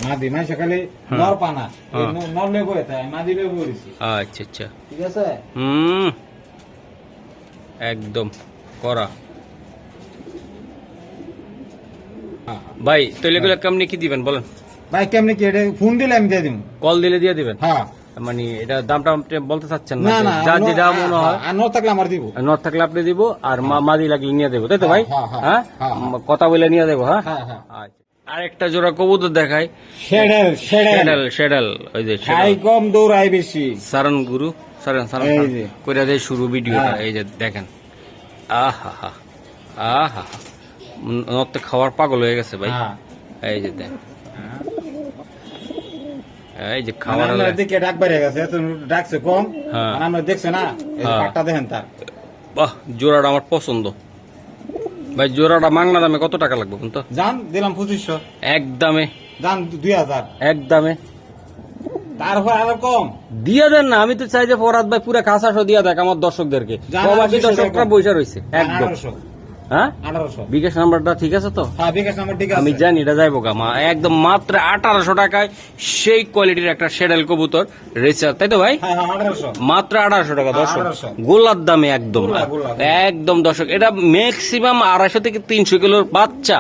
B: মাদি মানে সকালে
A: হ্যাঁ।
B: নর পানা। এই
A: হ্যাঁ।
B: ন- নর লেবো এটা মাদি লেবো করেছি
A: আচ্ছা আচ্ছা।
B: ঠিক আছে?
A: হুম। একদম করা
B: হ্যাঁ।
A: ভাই তাহলে এগুলো কেমনি কি দিবেন বলেন?
B: ভাই কেমনি কি এটা ফোন দিলে আমি দিয়ে দিব
A: কল দিলে দিয়ে দিবেন?
B: হ্যাঁ।
A: মানে এটা দামটা বলতে চাচ্ছেন না যা যেটা মনে হয়।
B: নর থাকলে আমার দিব।
A: নট থাকলে আপনি দিব আর মাদি লাগলে নিয়ে দেবো তাই তো ভাই?
B: হ্যাঁ, হ্যাঁ,
A: হ্যাঁ?
B: হ্যাঁ, হ্যাঁ।
A: কথা বলে নিয়ে দেবো হ্যাঁ?
B: হ্যাঁ হ্যাঁ।
A: আচ্ছা। আরেকটা জোড়া কবুতর দেখাই।
B: শেডেল শেডেল।
A: শেডাল শেডাল ওই যে
B: খাই কম দৌড়াই বেশি।
A: সারন গুরু সারন সারন। কইরা দেয় শুরু ভিডিওটা
B: হ্যাঁ।
A: এই যে দেখেন। আহা হা আহা নত খাওয়ার পাগল হয়ে গেছে ভাই।
B: হ্যাঁ।
A: এই যে দেখ। এই যে
B: মানে
A: খাওয়ার
B: দিকে ডাক বেড়ে গেছে এত ডাকছে কম।
A: হ্যাঁ।
B: মানে আমরা দেখছে না?
A: হ্যাঁ।
B: পাটটা দেখেন তার।
A: বাহ জোড়াটা আমার পছন্দ। ভাই জোড়াটা মাংনা দামে কত টাকা লাগবে তো?
B: জান দিলাম পঁচিশশো।
A: এক দামে
B: জান দুই হাজার।
A: এক দামে
B: তারপর আরও কম।
A: দিয়ে দেন না আমি তো চাই যে ফরাদ ভাই পুরো খাসাশো দিয়ে দেখ আমার দর্শকদেরকে। প্রবাসী দর্শকরা। বসে রয়েছে একদম। হ্যাঁ? বিকাশ নাম্বারটা ঠিক আছে তো?
B: হ্যাঁ বিকাশ নাম্বার ঠিক আছে।
A: আমি জানি এটা যাইবো গা মা। একদম মাত্র আঠারোশো টাকায় সেই কোয়ালিটির একটা শেডেল কবুতর রেসার তাই তো ভাই?
B: হ্যাঁ হ্যাঁ
A: মাত্র আঠারোশো টাকা দর্শক। গোলার দামে একদম। একদম দর্শক। এটা ম্যাক্সিমাম আড়াইশো থেকে তিনশো কিলোর বাচ্চা।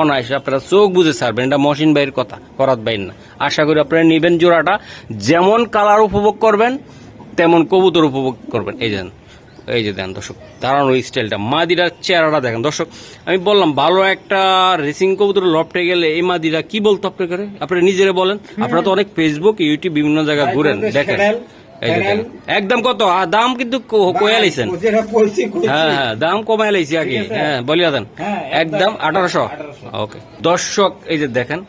A: অনায়াসে আপনারা চোখ বুঝে ছাড়বেন এটা মশিন ভাইয়ের কথা করাত বাইর না। আশা করি আপনারা নিবেন জোড়াটা। যেমন কালার উপভোগ করবেন তেমন কবুতর উপভোগ করবেন। এই যেন এই যে দেন দর্শক দাঁড়ানোর স্টাইলটা মাদিরার চেহারাটা দেখেন। দর্শক আমি বললাম ভালো একটা রেসিং কবুতর লপটে গেলে এই মাদিরা কি বলতো আপনি করে আপনারা নিজেরা বলেন। আপনারা তো অনেক ফেসবুক ইউটিউব বিভিন্ন জায়গায় ঘুরেন দেখেন। এই যে একদম কত? আর দাম কিন্তু কয়ে লাইছেন। হ্যাঁ হ্যাঁ দাম কমায় লাইছি আগে? হ্যাঁ বলিয়া দেন।
B: হ্যাঁ,
A: একদম আঠারোশো। ওকে। দর্শক এই যে দেখেন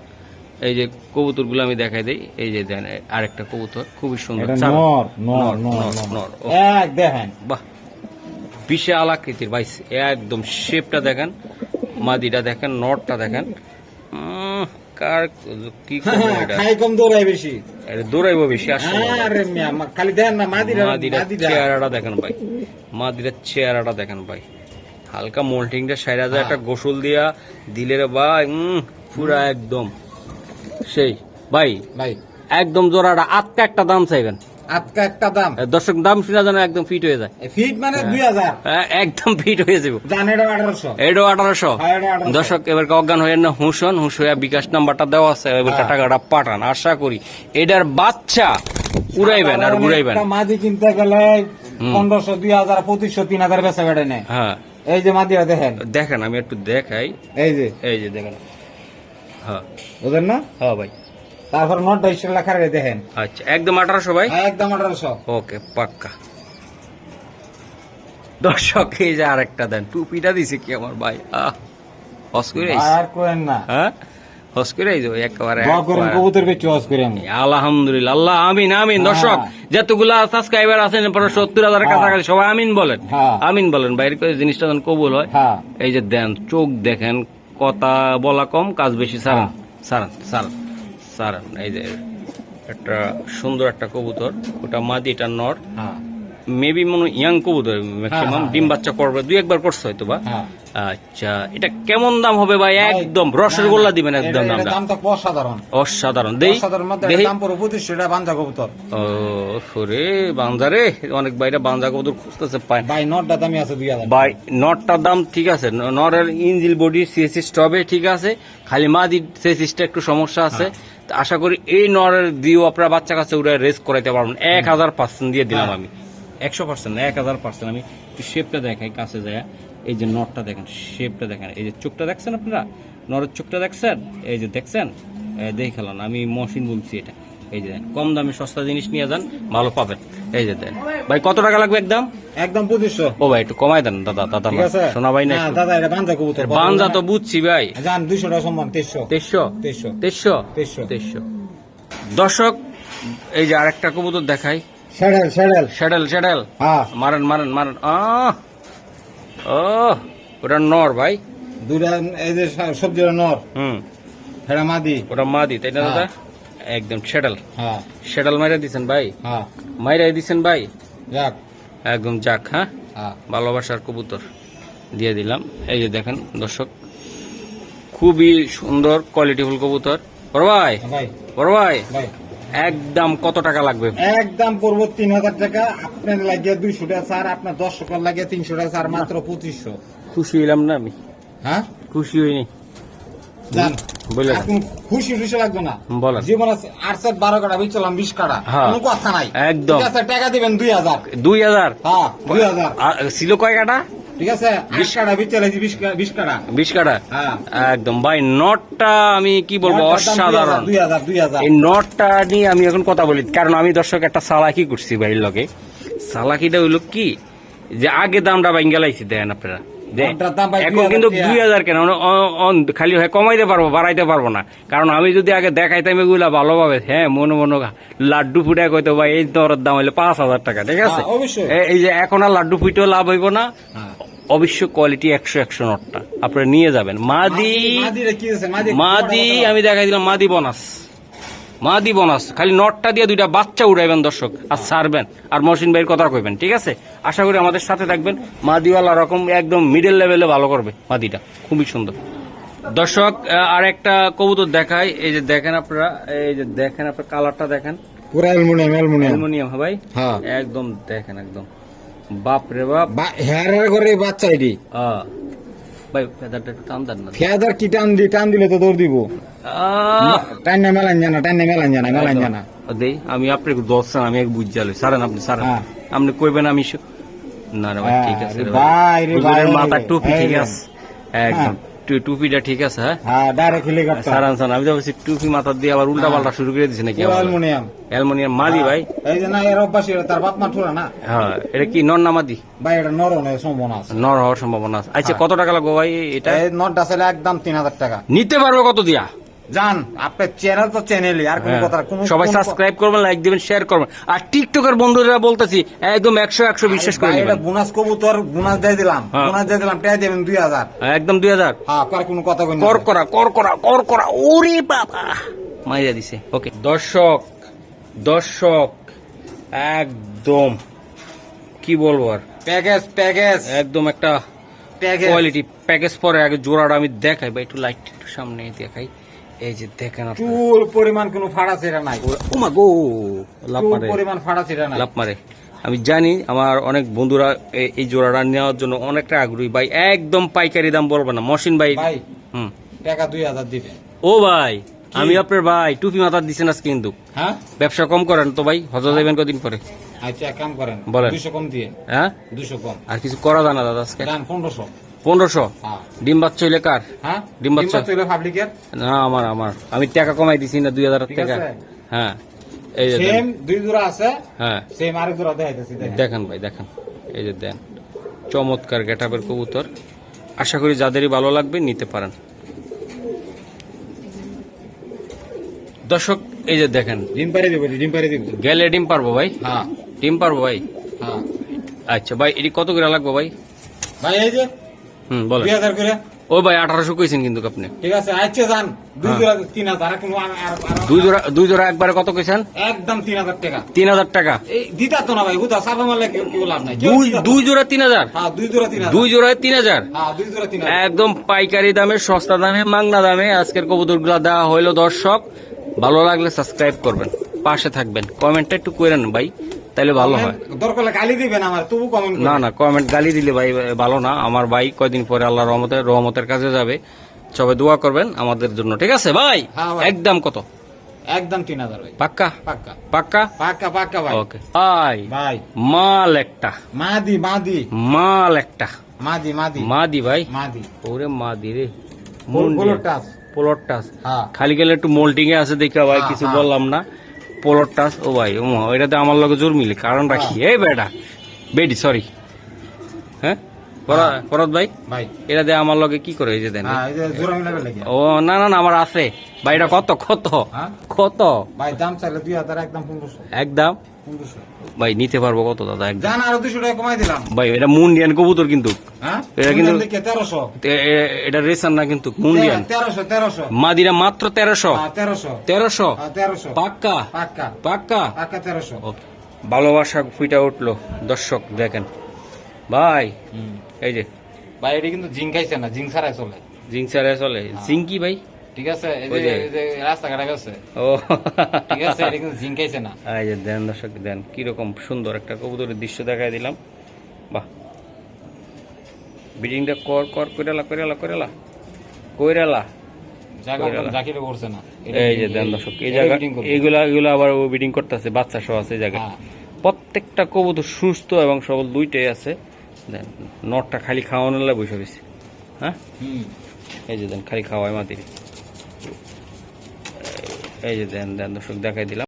A: এই যে কবুতরগুলো আমি দেখাই দিই। এই যে দেন আরেকটা কবুতর খুবই সুন্দর।
B: নর নর
A: নর,
B: নর
A: বাহ। বিশাল আকৃতির ভাই একদম শেপটা দেখেন মাদিটা দেখেন নটটা দেখেন। কার কি
B: খাই কম দৌড়াই বেশি।
A: এটা দৌড়াইবো বেশি
B: আরে খালি না মাদিরা
A: মাদিরা চেহারাটা দেখেন ভাই। চেহারাটা দেখেন ভাই। হালকা মোল্টিংটা যায় একটা গোসল দিয়া দিলে রে ভাই পুরা একদম। সেই ভাই
B: ভাই।
A: একদম জোড়াটা আটকা একটা দাম চাইবেন।
B: একটা দাম।
A: দর্শক দাম শুনে একদম ফিট হয়ে যায়।
B: ফিট মানে দুই হাজার।
A: একদম ফিট হয়ে যাবে।
B: আঠারোশো। হ্যাঁ, এটাও 1800
A: দর্শক এবার অজ্ঞান হয়ে না হুঁসন হুঁস বিকাশ নাম্বারটা দেওয়া আছে। এবার
B: হ্যাঁ।
A: টাকাটা পাঠান। আশা করি এটার বাচ্চা উড়াইবেন আর ঘুরাইবেন
B: একটা মাদি কিনতে গেলে পনেরোশো দুই হাজার পঁচিশশো তিন হাজার বেচা বেড়ে নেয়।
A: হ্যাঁ।
B: এই যে মাদিরা দেখেন।
A: দেখেন আমি একটু দেখাই।
B: এই যে।
A: এই যে দেখেন। হ্যাঁ।
B: না?
A: হ্যাঁ ভাই।
B: তারপর নটা ইস্যু লেখা রে দেখেন।
A: আচ্ছা একদম আঠারোশো ভাই?
B: হ্যাঁ, একদম আঠারোশো।
A: ওকে পাক্কা। দর্শক এই যে আরেকটা দেন টুপিটা দিছে কি আমার ভাই? আহ হস করে
B: আর করেন না।
A: হ্যাঁ? হস করে আইছে একেবারে
B: দোয়া করেন
A: একবারে।
B: কবুতর বেচি ওয়াজ করে আমি।
A: আলহামদুলিল্লাহ আল্লাহ আমিন আমিন।
B: হ্যাঁ।
A: দর্শক যতগুলা সাবস্ক্রাইবার আছেন পরে সত্তর হাজার। কাছাকাছি সবাই আমিন বলেন। আমিন বলেন বাইরে করে জিনিসটা যেন কবুল হয়। এই যে দেন চোখ দেখেন কথা বলা কম কাজ বেশি সারান। সারান সারান। এই যে একটা সুন্দর একটা কবুতর ওটা মাদি এটা নর।
B: হ্যাঁ।
A: মেবি মনে ইয়াং কবুতর ম্যাক্সিমাম
B: হ্যাঁ,
A: ডিম বাচ্চা করবে দুই একবার করছে হয়তো বা
B: হ্যাঁ।
A: আচ্ছা এটা কেমন দাম হবে ভাই?
B: ভাই,
A: একদম রসের গোল্লা দিবেন একদম দামটা।
B: দাম অসাধারণ।
A: অসাধারণ। দেই
B: দাম এটা বান্ধা কবুতর।
A: ও সরে বাঞ্জারে অনেক বাইরে বাঞ্জা কবুতর খুঁজতেছে পায়।
B: ভাই নটটা দামি আছে দুই হাজার।
A: বাই নটটার দাম ঠিক আছে। নরের ইঞ্জিল বডি সিএসিস টবে ঠিক আছে। খালি মাদি সিএসিসটা একটু সমস্যা আছে।
B: হ্যাঁ।
A: আশা করি এই নরের দিয়েও আপনারা বাচ্চা কাছে উড়ে রেস করাইতে পারবেন। এক হাজার পার্সেন্ট দিয়ে দিলাম
B: হ্যাঁ।
A: আমি। একশো পার্সেন্ট এক হাজার পার্সেন্ট আমি একটু শেপটা দেখাই কাছে যায়। এই যে নটটা দেখেন শেপটা দেখেন। এই যে চোখটা দেখছেন আপনারা? নরের চোখটা দেখছেন? এই যে দেখছেন? দেখে খেলান আমি মশিন বলছি এটা। এই যে কম দামে সস্তা জিনিস নিয়ে যান ভালো পাবেন। এই যে দেন। ভাই কত টাকা লাগবে একদম?
B: একদম পঁচিশশো।
A: ও ভাই একটু কমাই দেন দাদা দাদা শোনা ভাই না
B: দাদা এটা কবুতর
A: তো বুঝছি ভাই।
B: জান দুইশো টাকা সম্মান তেইশশো।
A: তেইশশো?
B: তেইশশো।
A: তেইশশো?
B: তেইশশো।
A: দর্শক এই যে আরেকটা কবুতর দেখাই।
B: Saddle saddle.
A: শ্যাডেল শ্যাডেল
B: হ্যাঁ।
A: মারেন মারেন মারেন। আহ! ও ওটা নর ভাই।
B: দুইটা এই যে সবজির নর।
A: হুম।
B: এটা মাদি।
A: ওটা মাদি তাই না
B: হ্যাঁ।
A: দাদা একদম শ্যাডেল
B: হ্যাঁ।
A: শ্যাডেল মাইরা দিছেন ভাই?
B: হ্যাঁ।
A: মাইরা দিছেন ভাই?
B: যাক।
A: একদম যাক হ্যাঁ?
B: হ্যাঁ।
A: ভালোবাসার কবুতর দিয়ে দিলাম। এই যে দেখেন দর্শক খুবই সুন্দর কোয়ালিটিফুল কবুতর। বড় ভাই?
B: ভাই।
A: বড় ভাই? একদম কত টাকা লাগবে?
B: একদম পড়ব তিন হাজার টাকা। আপনার লাগিয়ে দুইশো টাকা স্যার আপনার দর্শকের লাগিয়ে তিনশো টাকা স্যার মাত্র পঁচিশশো।
A: খুশি হইলাম না আমি।
B: হ্যাঁ?
A: খুশি হইনি।
B: জান
A: বলে
B: আর কোনো খুশি লাগবে না। জীবন আট সেট বারো কাটা বেচলাম বিশ কাটা। কোনো কথা নাই।
A: একদম।
B: ঠিক টাকা দিবেন দুই হাজার।
A: দুই হাজার?
B: হ্যাঁ দুই হাজার।
A: ছিল কয় কাটা
B: ঠিক আছে বিশ কাটা বেচলাইছি বিশ কা- বিশ কাটা
A: বিশ কাটা একদম। ভাই নটটা আমি কি বলব? অসাধারণ। এই নটটা নিয়ে আমি এখন কথা বলি কারণ আমি দর্শক একটা সালাকি করছি ভাইয়ের লগে। সালাকিটা হইল কি? যে আগে দামটা বাইঙ্গা লাইছি দেন আপনারা। এখন কিন্তু দুই হাজার কেন? খালি হয় কমাইতে পারব বাড়াইতে পারব না। কারণ আমি যদি আগে দেখাইতাম এগুলা ভালোভাবে হ্যাঁ মনে মনে লাড্ডু ফুটে কইতো ভাই এই দরের দাম হইলে পাঁচ হাজার টাকা ঠিক আছে?
B: হ্যাঁ,
A: এই যে এখন আর লাড্ডু ফুটেও লাভ হইব না।
B: হ্যাঁ।
A: অবশ্য কোয়ালিটি একশো একশো নটটা আপনারা নিয়ে যাবেন। মাদি
B: মাদি
A: আমি দেখাই দিলাম মাদি বোনাস। মাদি বোনাস খালি নটটা দিয়ে দুইটা বাচ্চা উড়াইবেন দর্শক আর ছাড়বেন আর মহসিন ভাইয়ের কথা কইবেন ঠিক আছে? আশা করি আমাদের সাথে থাকবেন। মাদিওয়ালা রকম একদম মিডল লেভেলে ভালো করবে মাদিটা খুবই সুন্দর। দর্শক আর একটা কবুতর দেখাই এই যে দেখেন আপনারা এই যে দেখেন আপনার কালারটা দেখেন।
B: পুরা অ্যালুমিনিয়াম অ্যালুমিনিয়াম।
A: অ্যালুমিনিয়াম হ্যাঁ ভাই?
B: হ্যাঁ।
A: একদম দেখেন একদম। বাপ। রে বাপ
B: হেয়ার করে বাচ্চা এটি।
A: আহ, ভাই ফেদারটা টান দেন না।
B: ফেদার কি টান দি টান দিলে তো দৌড় দিব।
A: টান
B: না মেলান জানা টান্না মেলান জানা মেলান জানা।
A: দেই আমি আপনাকে সান আমি এক বুঝ জালি সারেন আপনি সারেন
B: হ্যাঁ।
A: আপনি কইবেন আমি না রে ভাই ঠিক আছে
B: ভাই। রে
A: টুপি ঠিক আছে। একদম। টু- টুপিটা ঠিক আছে হ্যাঁ?
B: হ্যাঁ ডাইরেক্ট হেলিকপ্টার
A: সারান সারান আমি তো ভাবছি টুপি মাথা দিয়ে আবার উল্টা পাল্টা শুরু করে দিছে নাকি
B: অ্যালুমিনিয়াম।
A: অ্যালমোনিয়াম মাদি ভাই।
B: এই যে না এর অভ্যাস এটা তার বাপ মা ঠোরা না?
A: হ্যাঁ এটা কি নর না মাদি?
B: ভাই এটা নর হওয়ার সম্ভাবনা আছে।
A: নর হওয়ার সম্ভাবনা আছে। আচ্ছা কত টাকা লাগবে ভাই এটা?
B: এই নটটা ছিল একদম তিন হাজার টাকা।
A: নিতে পারবে কত দিয়া?
B: জান আপনার চ্যানেল তো চ্যানেলই আর কোনো
A: হ্যাঁ।
B: কথা কোনো
A: সবাই সাবস্ক্রাইব করবেন লাইক দিবেন শেয়ার করবেন। আর টিকটকের বন্ধুরা বলতেছি একদম একশো একশো বিশ্বাস করে
B: এটা বোনাস কবুতর বোনাস দিয়ে দিলাম।
A: হ্যাঁ।
B: বোনাস দিয়ে দিলাম টাকা দেবেন দুই হাজার।
A: একদম দুই হাজার।
B: হ্যাঁ আর কোনো কথা কই
A: কর করা কর করা কর করা। ওরে বাবা! মাইরা দিছে। ওকে দর্শক দর্শক একদম কি বলব আর?
B: প্যাকেজ প্যাকেজ
A: একদম একটা
B: প্যাকেজ
A: কোয়ালিটি প্যাকেজ পরে আগে জোড়াটা আমি দেখাই বা একটু লাইট একটু সামনে দেখাই। এই যে দেখেন
B: চুল পরিমাণ কোনো ফাড়া ছিড়া নাই।
A: ও মা গো লাভ মারে।
B: পরিমাণ ফাড়া ছিড়া নাই।
A: লাভ মারে। আমি জানি আমার অনেক বন্ধুরা এই জোড়াটা নেওয়ার জন্য অনেকটা আগ্রহী। ভাই একদম পাইকারি দাম বলব না। মসিন ভাই
B: ভাই
A: হুম।
B: টাকা দুই হাজার দিবে।
A: ও ভাই আমি আপনার ভাই টুপি মাথা দিচ্ছেন আজ কিন্তু।
B: হ্যাঁ?
A: ব্যবসা কম করেন তো ভাই হজর দেবেন কদিন পরে?
B: আচ্ছা এক কাম করেন।
A: বলেন।
B: দুশো কম দিয়ে।
A: হ্যাঁ?
B: দুশো কম।
A: আর কিছু করা যায় না দাদা আজকে?
B: পনেরোশো।
A: পনেরোশো।
B: হ্যাঁ।
A: ডিম বাচ্চা হইলে কার?
B: হ্যাঁ?
A: ডিম বাচ্চা?
B: চলে পাবলিকের
A: না আমার আমার। আমি টাকা কমাই দিছি না দুই হাজার টাকা। হ্যাঁ। এই যে
B: সেম দুই জোড়া আছে।
A: হ্যাঁ।
B: সেম আরেক জোড়া দেখাইতেছি দেখেন।
A: ভাই দেখেন। এই যে দেন। চমৎকার গেটাপের কবুতর। আশা করি যাদেরই ভালো লাগবে নিতে পারেন। দর্শক এই যে দেখেন।
B: ডিম পারি দিব ডিম পারি দিব।
A: গেলে ডিম পারব ভাই?
B: হ্যাঁ।
A: ডিম পারব ভাই?
B: হ্যাঁ।
A: আচ্ছা ভাই এটি কত করে লাগবে ভাই?
B: ভাই এই যে দুই হাজার করে।
A: ও ভাই আঠারোশো কইছেন কিন্তু আপনি।
B: ঠিক আছে আচ্ছা যান। দুই
A: হ্যাঁ।
B: জোড়া তিন হাজার। আর কোনো আর- আর- আর-
A: দুই জোড়া দুই জোড়া একবারে কত কইছেন?
B: একদম তিন হাজার টাকা।
A: তিন হাজার টাকা।
B: দিতা তো না ভাই হুদা সাফা মারলে কেউ কেউ লাভ নাই।
A: দুই জোড়া তিন হাজার?
B: হ্যাঁ দুই জোড়া তিন
A: দুই জোড়ায় তিন হাজার?
B: হ্যাঁ দুই জোড়া তিন হাজার।
A: একদম পাইকারি দামে সস্তা দামে মাংনা দামে আজকের কবুতরগুলা দেওয়া হইল দর্শক। ভালো লাগলে সাবস্ক্রাইব করবেন পাশে থাকবেন। কমেন্টটা একটু করেন ভাই। তাহলে ভালো হয়।
B: দরকার গালি দিবেন আমার তবু কমেন্ট
A: না না কমেন্ট গালি দিলে ভাই ভালো না। আমার ভাই কয়দিন পরে আল্লাহ রহমতের রহমতের কাছে যাবে। সবাই দোয়া করবেন আমাদের জন্য ঠিক আছে ভাই?
B: হ্যাঁ
A: একদম কত?
B: একদম তিন হাজার ভাই।
A: পাক্কা?
B: পাক্কা।
A: পাক্কা?
B: পাক্কা পাক্কা ভাই।
A: ওকে। ভাই
B: ভাই।
A: মাল একটা।
B: মাদি মাদি।
A: মাল একটা।
B: মাদি মাদি।
A: মাদি ভাই।
B: মাদি।
A: ওরে মাদি রে। পোলর
B: হ্যাঁ।
A: খালি গেলে একটু মোল্টিং এ আছে দেখা ভাই
B: হ্যাঁ,
A: কিছু। বললাম না। পোলর টাচ ও ভাই, ও এটাতে আমার লগে জোর মিলে। কারণ রাখি। এই বেটা বেডি সরি হ্যাঁ? ফরা- ফরত ভাই?
B: ভাই।
A: এটা দিয়ে আমার লগে কি করে এই যে দেন?
B: হ্যাঁ এই যে লাগে
A: ও না না না আমার আছে। ভাই এটা কত? কত?
B: হ্যাঁ?
A: কত?
B: ভাই দাম চাইলে দুই হাজার একদম পনেরোশো।
A: একদম? ভাই নিতে পারব কত দাদা? একদম।
B: জান আরও দুশো টাকা কমাই দিলাম।
A: ভাই এটা মুন্ডিয়ান কবুতর কিন্তু।
B: হ্যাঁ?
A: এটা কিন্তু-
B: তেরোশো।
A: এটা না কিন্তু মুন্ডিয়ান।
B: তেরোশো তেরোশো।
A: মাদিরা মাত্র তেরোশো।
B: হ্যাঁ তেরোশো।
A: তেরোশো?
B: হ্যাঁ তেরোশো।
A: পাক্কা?
B: পাক্কা।
A: পাক্কা?
B: পাক্কা তেরোশো।
A: ভালোবাসা ফুইটা উঠল। দর্শক দেখেন। ভাই এই যে।
B: ভাই এটা কিন্তু জিং খাইছে না জিং ছাড়াই চলে।
A: জিং স্যার চলে। জিং কি ভাই?
B: ঠিক আছে এই যে এই গেছে
A: ও।
B: ঠিক আছে এটা কিন্তু জিং খাইছে না।
A: এই যে দেন দর্শক দেন সুন্দর একটা কবুতরের দৃশ্য দেখাই দিলাম। বাহ। বিডিংটা কর কর কইরালা কইরালা কইরালা। কইরালা।
B: জাকিরে করছে না।
A: এই যে দেন দর্শক এই জায়গা এইগুলা এগুলা আবার ও বিডিং করতেছে বাচ্চা সহ আছে এই জায়গায়।
B: হ্যাঁ।
A: প্রত্যেকটা কবুতর সুস্থ এবং সবল দুইটাই আছে। দেন নটটা খালি খাওয়ানো লাগে বসে রয়েছে হ্যাঁ? এই যে দেন খালি খাওয়াই মাতির এই যে দেন দেন দর্শক দেখাই দিলাম।